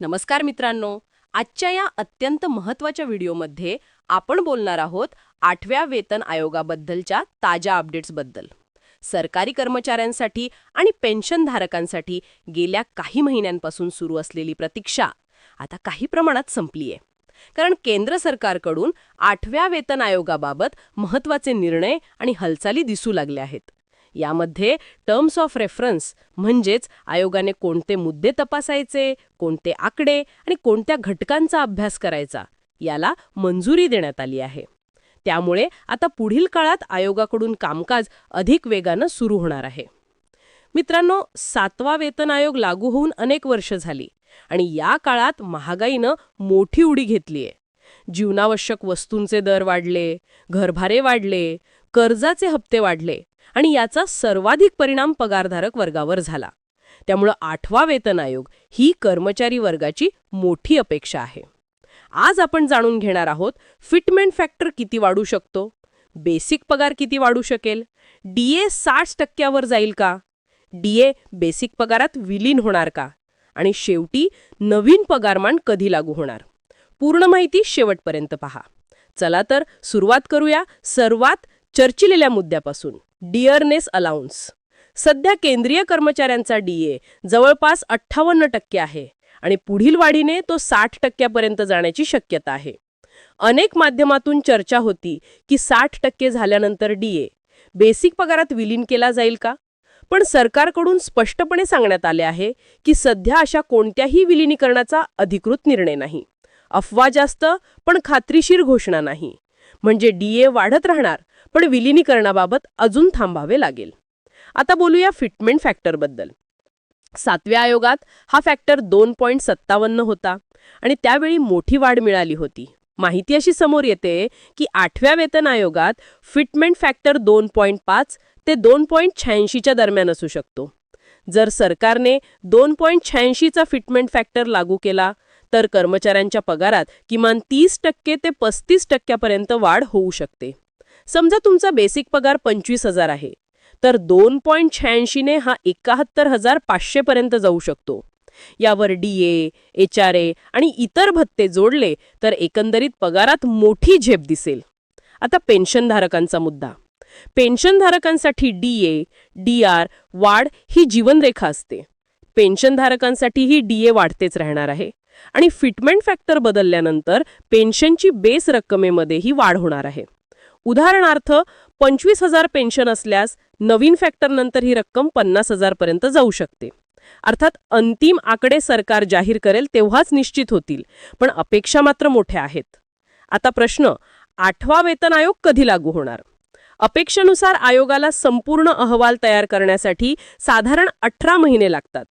नमस्कार मित्रांनो. आजच्या या अत्यंत महत्त्वाच्या व्हिडिओमध्ये आपण बोलणार आहोत आठव्या वेतन आयोगाबद्दलच्या ताज्या अपडेट्सबद्दल. सरकारी कर्मचाऱ्यांसाठी आणि पेन्शनधारकांसाठी गेल्या काही महिन्यांपासून सुरू असलेली प्रतीक्षा आता काही प्रमाणात संपली आहे कारण केंद्र सरकारकडून आठव्या वेतन आयोगाबाबत महत्त्वाचे निर्णय आणि हालचाली दिसू लागल्या आहेत. यामध्ये टर्म्स ऑफ रेफरन्स म्हणजेच आयोगाने कोणते मुद्दे तपासायचे कोणते आकडे आणि कोणत्या घटकांचा अभ्यास करायचा याला मंजुरी देण्यात आली आहे. त्यामुळे आता पुढील काळात आयोगाकडून कामकाज अधिक वेगानं सुरू होणार आहे. मित्रांनो सातवा वेतन आयोग लागू होऊन अनेक वर्ष झाली आणि या काळात महागाईनं मोठी उडी घेतलीये जीवनावश्यक वस्तूंचे दर वाढले घरभारे वाढले कर्जाचे हप्ते वाढले आणि याचा सर्वाधिक परिणाम पगारधारक वर्गावर झाला. त्यामुळं आठवा वेतन आयोग ही कर्मचारी वर्गाची मोठी अपेक्षा आहे. आज आपण जाणून घेणार आहोत फिटमेंट फॅक्टर किती वाढू शकतो? बेसिक पगार किती वाढू शकेल? डीए साठ टक्क्यावर जाईल का? डीए बेसिक पगारात विलीन होणार का? आणि शेवटी नवीन पगारमान कधी लागू होणार? पूर्ण माहिती शेवटपर्यंत पहा. चला तर सुरुवात करूया सर्वात चर्चिलेल्या मुद्द्यापासून. Dearness allowance. सध्या केंद्रीय कर्मचाऱ्यांचा डीए जवळपास अठ्ठावन्न टक्के आहे आणि पुढील वाढीने तो साठ टक्क्यापर्यंत जाण्याची शक्यता आहे. अनेक माध्यमातून चर्चा होती की साठ टक्के झाल्यानंतर डीए बेसिक पगारात विलीन केला जाईल का? पण सरकारकडून स्पष्टपणे सांगण्यात आले आहे की सध्या अशा कोणत्याही विलिनीकरणाचा अधिकृत निर्णय नाही. अफवा जास्त पण खात्रीशीर घोषणा नाही. म्हणजे डीए वाढत राहणार पण विलिनीकरणाबाबत अजून थांबावे लागेल. आता बोलूया फिटमेंट फॅक्टरबद्दल सातव्या आयोगात हा फॅक्टर दोन पॉईंट सत्तावन्न होता आणि त्यावेळी मोठी वाढ मिळाली होती. माहिती अशी समोर येते की आठव्या वेतन आयोगात फिटमेंट फॅक्टर दोन पॉईंट पाच ते दोन पॉईंट शहाऐंशीच्या दरम्यान असू शकतो. जर सरकारने दोन पॉईंट शहाऐंशीचा फिटमेंट फॅक्टर लागू केला तर कर्मचाऱ्यांच्या पगारात किमान तीस टक्के ते पस्तीस टक्क्यापर्यंत वाढ होऊ शकते. समजा तुमचा बेसिक पगार पंचवीस हजार आहे तर दोन पॉईंट शहाऐंशीने हा एकाहत्तर हजार पाचशेपर्यंत जाऊ शकतो. यावर डीए एच आर ए आणि इतर भत्ते जोडले तर एकंदरीत पगारात मोठी झेप दिसेल. आता पेन्शनधारकांचा मुद्दा. पेन्शनधारकांसाठी डी ए डी आर वाढ ही जीवनरेखा असते. पेन्शनधारकांसाठी ही ए वाढतेच राहणार आहे. आणि फिटमेंट फॅक्टर बदलल्यानंतर पेन्शनची बेस रक्कमेमध्येही वाढ होणार आहे. उदाहरणार्थ पंचवीस हजार पेन्शन असल्यास नवीन फॅक्टरनंतर ही रक्कम पन्नास हजारपर्यंत जाऊ शकते. अर्थात अंतिम आकडे सरकार जाहीर करेल तेव्हाच निश्चित होतील पण अपेक्षा मात्र मोठ्या आहेत. आता प्रश्न आठवा वेतन आयोग कधी लागू होणार? अपेक्षेनुसार आयोगाला संपूर्ण अहवाल तयार करण्यासाठी साधारण अठरा महिने लागतात.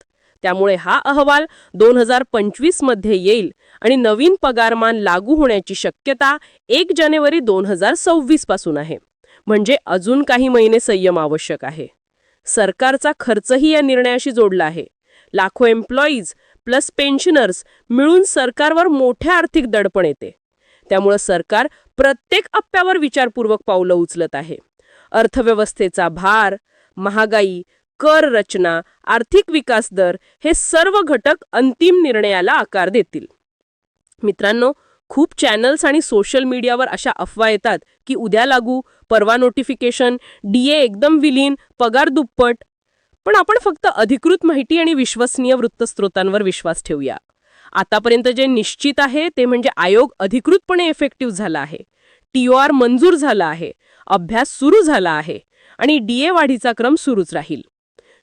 त्यामुळे हा अहवाल दोन हजार पंचवीसमध्ये येईल आणि नवीन पगारमान लागू होण्याची शक्यता एक जानेवारी दोन हजार सव्वीसपासून आहे. म्हणजे अजून काही महिने संयम आवश्यक आहे. सरकारचा खर्चही या निर्णयाशी जोडला आहे. लाखो एम्प्लॉईज प्लस पेन्शनर्स मिळून सरकारवर मोठ्या आर्थिक दडपण येते. त्यामुळं सरकार प्रत्येक अप्प्यावर विचारपूर्वक पावलं उचलत आहे. अर्थव्यवस्थेचा भार महागाई कर रचना आर्थिक विकास दर हे सर्व घटक अंतिम निर्णयाला आकार देतील. मित्रांनो खूप चॅनल्स आणि सोशल मीडियावर अशा अफवा येतात की उद्या लागू परवा नोटिफिकेशन डीए एकदम विलीन पगार दुप्पट. पण आपण फक्त अधिकृत माहिती आणि विश्वसनीय वृत्तस्रोतांवर विश्वास ठेवूया. आतापर्यंत जे निश्चित आहे ते म्हणजे आयोग अधिकृतपणे इफेक्टिव्ह झाला आहे. टी आर मंजूर झाला आहे. अभ्यास सुरू झाला आहे. आणि डीए वाढीचा क्रम सुरूच राहील.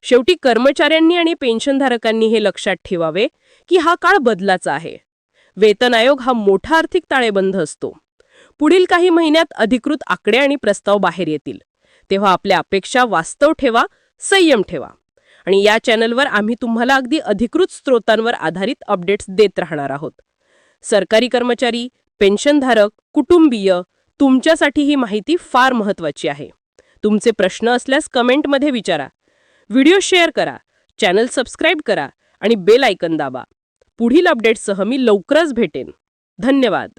शेवटी कर्मचाऱ्यांनी आणि पेन्शनधारकांनी हे लक्षात ठेवावे की हा काळ बदलाचा आहे. वेतन आयोग हा मोठा आर्थिक ताळेबंद असतो. पुढील काही महिन्यात अधिकृत आकडे आणि प्रस्ताव बाहेर येतील. तेव्हा आपल्या अपेक्षा वास्तव ठेवा संयम ठेवा. आणि या चॅनलवर आम्ही तुम्हाला अगदी अधिकृत स्रोतांवर आधारित अपडेट्स देत राहणार आहोत. सरकारी कर्मचारी पेन्शनधारक कुटुंबीय तुमच्यासाठी ही माहिती फार महत्वाची आहे. तुमचे प्रश्न असल्यास कमेंटमध्ये विचारा. व्हिडिओ शेअर करा चॅनल सबस्क्राईब करा आणि बेल आयकन दाबा. पुढील अपडेट्ससह मी लवकरच भेटेन. धन्यवाद.